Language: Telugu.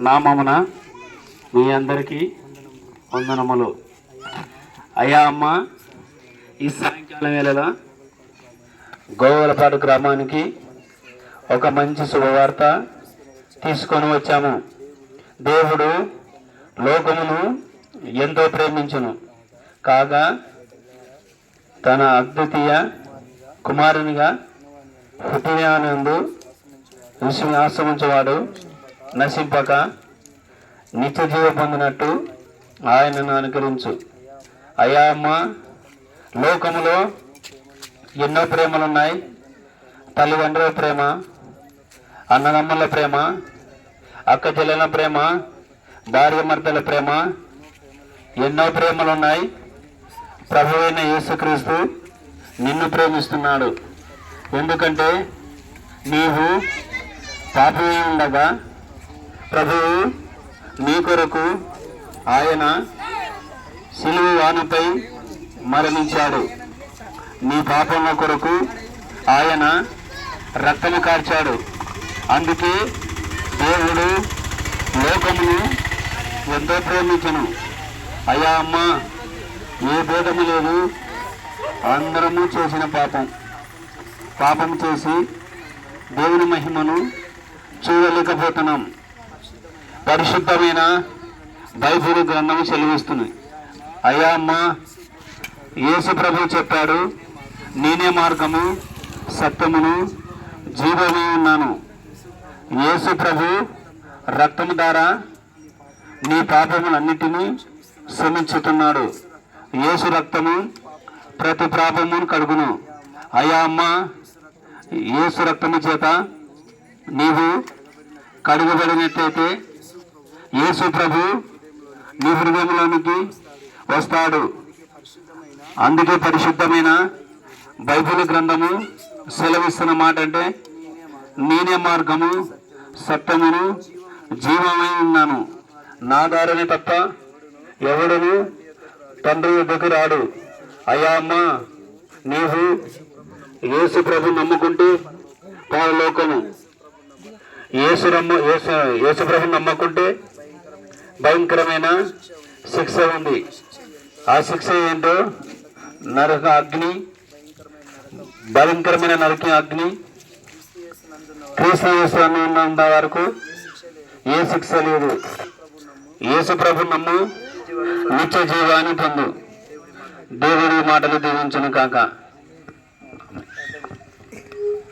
నామమున మీ అందరికీ వందనములు. అయ్యా అమ్మ ఈ సాయంకాలం వేళలో గోవలపాడు గ్రామానికి ఒక మంచి శుభవార్త తీసుకొని వచ్చాము. దేవుడు లోకమును ఎంతో ప్రేమించును. కాగా తన అద్వితీయ కుమారునిగా పుట్టినందు ఆశ్రమించేవాడు నశింపక నిత్య జీవ పొందినట్టు ఆయనను అనుకరించు. అయ్యా అమ్మ లోకములో ఎన్నో ప్రేమలు ఉన్నాయి తల్లిదండ్రుల ప్రేమ అన్నదమ్ముల ప్రేమ అక్క చెల్లెల ప్రేమ భార్యమర్తల ప్రేమ ఎన్నో ప్రేమలు ఉన్నాయి ప్రభు అయిన యేసుక్రీస్తు నిన్ను ప్రేమిస్తున్నాడు. ఎందుకంటే నీవు పాపమే ఉండగా ప్రభువు నీ కొరకు ఆయన సిలువు వానపై మరణించాడు. నీ పాపముల కొరకు ఆయన రక్తము కార్చాడు. అందుకే దేవుడు లోకమును ఎంతో ప్రేమించను. అయ్యా అమ్మ ఏ భేదము లేదు. అందరము చేసిన పాపం. పాపం చేసి దేవుని మహిమను చూడలేకపోతున్నాం. పరిశుద్ధమైన బైబుల్ గ్రంథం సెలవిస్తున్నాయి అయ్యా అమ్మ యేసు ప్రభు చెప్పాడు నేనే మార్గము సత్యమును జీవమే ఉన్నాను. యేసు ప్రభు రక్తము ద్వారా నీ పాపములన్నిటినీ శ్రమించుతున్నాడు యేసు రక్తము ప్రతి పాపమును కడుగును. అయ్యా అమ్మ యేసు రక్తము చేత నీవు కడుగబడినట్లయితే యేసు ప్రభు నీ హృదయంలోనికి వస్తాడు. అందుకే పరిశుద్ధమైన బైబిల్ గ్రంథము సెలవిస్తున్న మాట అంటే నేనే మార్గము సత్యమును జీవమై ఉన్నాను. నా దారిని తప్ప ఎవడను తండ్రి వద్దకు రాడు. అయ్యా అమ్మ నీవు యేసు ప్రభు నమ్ముకుంటే పరలోకము. యేసు రమ్మ యేసు యేసు ప్రభు నమ్మకుంటే భయంకరమైన శిక్ష ఉంది. ఆ శిక్ష ఏంటో? నరక అగ్ని భయంకరమైన నరక అగ్ని. క్రీస్తు ఉన్నంత వరకు ఏ శిక్ష లేదు. యేసు ప్రభు నమ్ము నిత్య జీవాన్ని పొందు. దేవుడి మాటలు దీవించను కాక.